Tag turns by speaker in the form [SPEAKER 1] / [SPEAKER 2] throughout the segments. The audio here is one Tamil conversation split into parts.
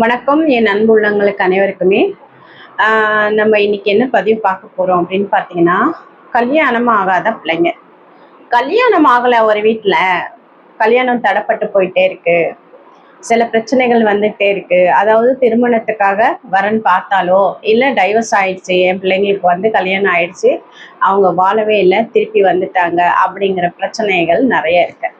[SPEAKER 1] வணக்கம் என் அன்புள்ளங்களுக்கு அனைவருக்குமே. நம்ம இன்னைக்கு என்ன பதிவு பார்க்க போறோம் அப்படின்னு பார்த்தீங்கன்னா கல்யாணம் ஆகாத பிள்ளைங்க. கல்யாணம் ஆகலை ஒரு வீட்டில் கல்யாணம் தடைப்பட்டு போயிட்டே இருக்கு. சில பிரச்சனைகள் வந்துகிட்டே இருக்கு. அதாவது திருமணத்துக்காக வரன் பார்த்தாலோ இல்லை டைவர்ஸ் ஆயிடுச்சு என் பிள்ளைங்களுக்கு வந்து கல்யாணம் ஆயிடுச்சு அவங்க வாழவே இல்லை திருப்பி வந்துட்டாங்க அப்படிங்கிற பிரச்சனைகள் நிறைய இருக்கு.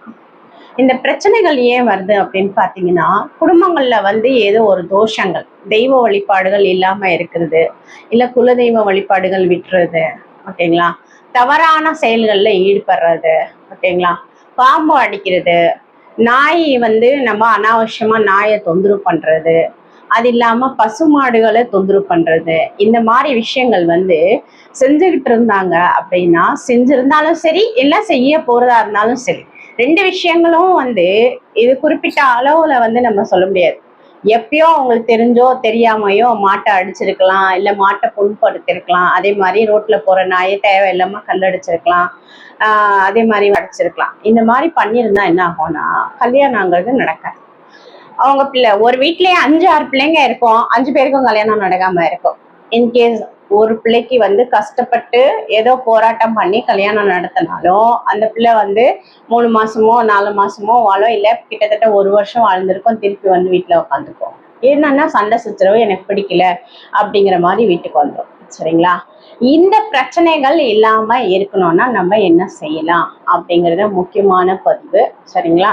[SPEAKER 1] இந்த பிரச்சனைகள் ஏன் வருது அப்படின்னு பார்த்தீங்கன்னா குடும்பங்களில் வந்து ஏதோ ஒரு தோஷங்கள் தெய்வ வழிபாடுகள் இல்லாமல் இருக்கிறது இல்லை குலதெய்வ வழிபாடுகள் விட்டுறது ஓகேங்களா? தவறான செயல்களில் ஈடுபடுறது ஓகேங்களா? பாம்பு அடிக்கிறது நாய் வந்து நம்ம அனாவசியமாக நாயை தொந்தரவு பண்ணுறது அது இல்லாமல் பசுமாடுகளை தொந்தரவு பண்ணுறது இந்த மாதிரி விஷயங்கள் வந்து செஞ்சுக்கிட்டு இருந்தாங்க அப்படின்னா செஞ்சிருந்தாலும் சரி இல்லை செய்ய போகிறதா இருந்தாலும் சரி ரெண்டு விஷயங்களும் வந்து இது குறிப்பிட்ட அளவுல வந்து நம்ம சொல்ல முடியாது. எப்பயோ அவங்களுக்கு தெரிஞ்சோ தெரியாமையோ மாட்டை அடிச்சிருக்கலாம் இல்ல மாட்டை புண்படுத்திருக்கலாம். அதே மாதிரி ரோட்ல போற நாயை தேவையில்லாம கல்லடிச்சிருக்கலாம் ஆஹ் அதே மாதிரி அடிச்சிருக்கலாம். இந்த மாதிரி பண்ணியிருந்தா என்ன ஆகும்னா கல்யாணங்கிறது நடக்காது. அவங்க பிள்ளை ஒரு வீட்லயே அஞ்சு ஆறு பிள்ளைங்க இருக்கும். அஞ்சு பேருக்கும் கல்யாணம் நடக்காம இருக்கும். இன்கேஸ் ஒரு பிள்ளைக்கு வந்து கஷ்டப்பட்டு ஏதோ போராட்டம் பண்ணி கல்யாணம் நடத்தினாலும் அந்த பிள்ளை வந்து மூணு மாசமோ நாலு மாசமோ வாழும் இல்லை கிட்டத்தட்ட ஒரு வருஷம் வாழ்ந்திருக்கும். திருப்பி வந்து வீட்டில் உட்காந்துக்கும் என்னன்னா சண்டை சச்சரவு எனக்கு பிடிக்கல அப்படிங்கிற மாதிரி வீட்டுக்கு வந்துடும் சரிங்களா? இந்த பிரச்சனைகள் இல்லாம இருக்கணும்னா நம்ம என்ன செய்யலாம் அப்படிங்கிறது முக்கியமான பதிவு. சரிங்களா?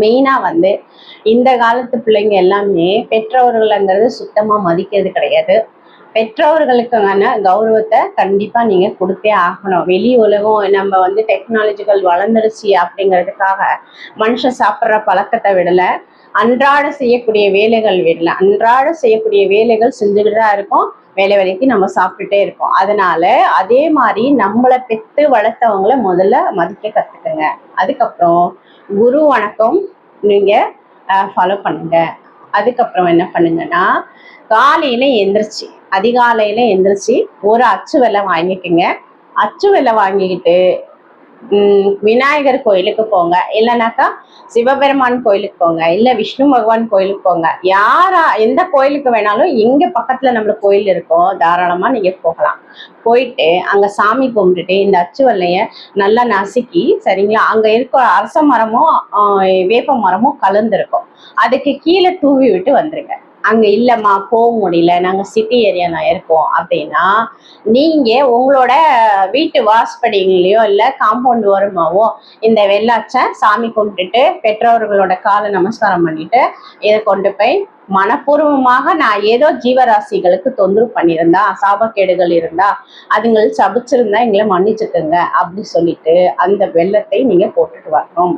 [SPEAKER 1] மெயினா வந்து இந்த காலத்து பிள்ளைங்க எல்லாமே பெற்றோர்கள்ங்கிறது சுத்தமா மதிக்கிறது கிடையாது. பெற்றோர்களுக்கான கௌரவத்தை கண்டிப்பா நீங்க கொடுத்தே ஆகணும். வெளி உலகம் நம்ம வந்து டெக்னாலஜிக்கல் வளர்ந்துருச்சு அப்படிங்கிறதுக்காக மனுஷன் சாப்பிட்ற பழக்கத்தை விடல அன்றாட செய்யக்கூடிய வேலைகள் விடல அன்றாட செய்யக்கூடிய வேலைகள் செஞ்சுக்கிட்டு தான் இருக்கோம். வேலை வேலைக்கு நம்ம சாப்பிட்டுட்டே இருக்கோம். அதனால அதே மாதிரி நம்மளை பெற்று வளர்த்தவங்கள முதல்ல மதிக்க கத்துக்கங்க. அதுக்கப்புறம் குரு வணக்கம் நீங்க ஃபாலோ பண்ணுங்க. அதுக்கப்புறம் என்ன பண்ணுங்கன்னா காலையில எந்திரிச்சு அதிகாலையில் எந்திரிச்சு ஒரு அச்சு வெள்ளை வாங்கிக்கோங்க. அச்சு வெள்ளை வாங்கிக்கிட்டு விநாயகர் கோயிலுக்கு போங்க. இல்லைனாக்கா சிவபெருமான் கோயிலுக்கு போங்க. இல்லை விஷ்ணு பகவான் கோயிலுக்கு போங்க. யாரா எந்த கோயிலுக்கு வேணாலும் இங்கே பக்கத்தில் நம்மளுக்கு கோயில் இருக்கோ தாராளமாக நீங்கள் போகலாம். போயிட்டு அங்கே சாமி கும்பிட்டுட்டு இந்த அச்சு வெள்ளைய நல்லா நசுக்கி சரிங்களா? அங்கே இருக்க அரச மரமும் வேப்ப மரமும் கலந்துருக்கும். அதுக்கு கீழே தூவி விட்டு வந்துருங்க. அங்க இல்லம்மா போக முடியல. நாங்க சிட்டி ஏரியால இருக்கோம். அப்படின்னா நீங்க உங்களோட வீட்டு வாசப்படிங்களையோ இல்ல காம்பவுண்ட் ஓரமாவோ இந்த வெள்ளாச்சை சாமி கும்பிட்டுட்டு பெற்றோர்களோட காலை நமஸ்காரம் பண்ணிட்டு இதை கொண்டு போய் மனப்பூர்வமாக நான் ஏதோ ஜீவராசிகளுக்கு தொந்தரவு பண்ணியிருந்தா சாபக்கேடுகள் இருந்தா அதுங்கள் சபிச்சிருந்தா எங்களை மன்னிச்சுக்கோங்க அப்படி சொல்லிட்டு அந்த வெள்ளத்தை நீங்க போட்டுட்டு வரணும்.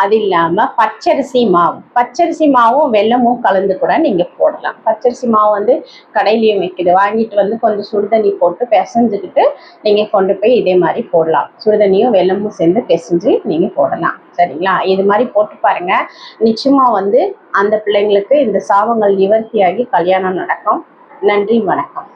[SPEAKER 1] அது இல்லாமல் பச்சரிசி மாவு. பச்சரிசி மாவும் வெல்லமும் கலந்து கூட நீங்கள் போடலாம். பச்சரிசி மாவு வந்து கடையிலையும் வைக்குது. வாங்கிட்டு வந்து கொஞ்சம் சுடுதண்ணி போட்டு பிசைஞ்சுக்கிட்டு நீங்கள் கொண்டு போய் இதே மாதிரி போடலாம். சுடுதண்ணியும் வெல்லமும் சேர்ந்து பிசைஞ்சு நீங்கள் போடலாம். சரிங்களா? இது மாதிரி போட்டு பாருங்க. நிச்சயமா வந்து அந்த பிள்ளைங்களுக்கு இந்த சாபங்கள் நிவர்த்தியாகி கல்யாணம் நடக்கும். நன்றி வணக்கம்.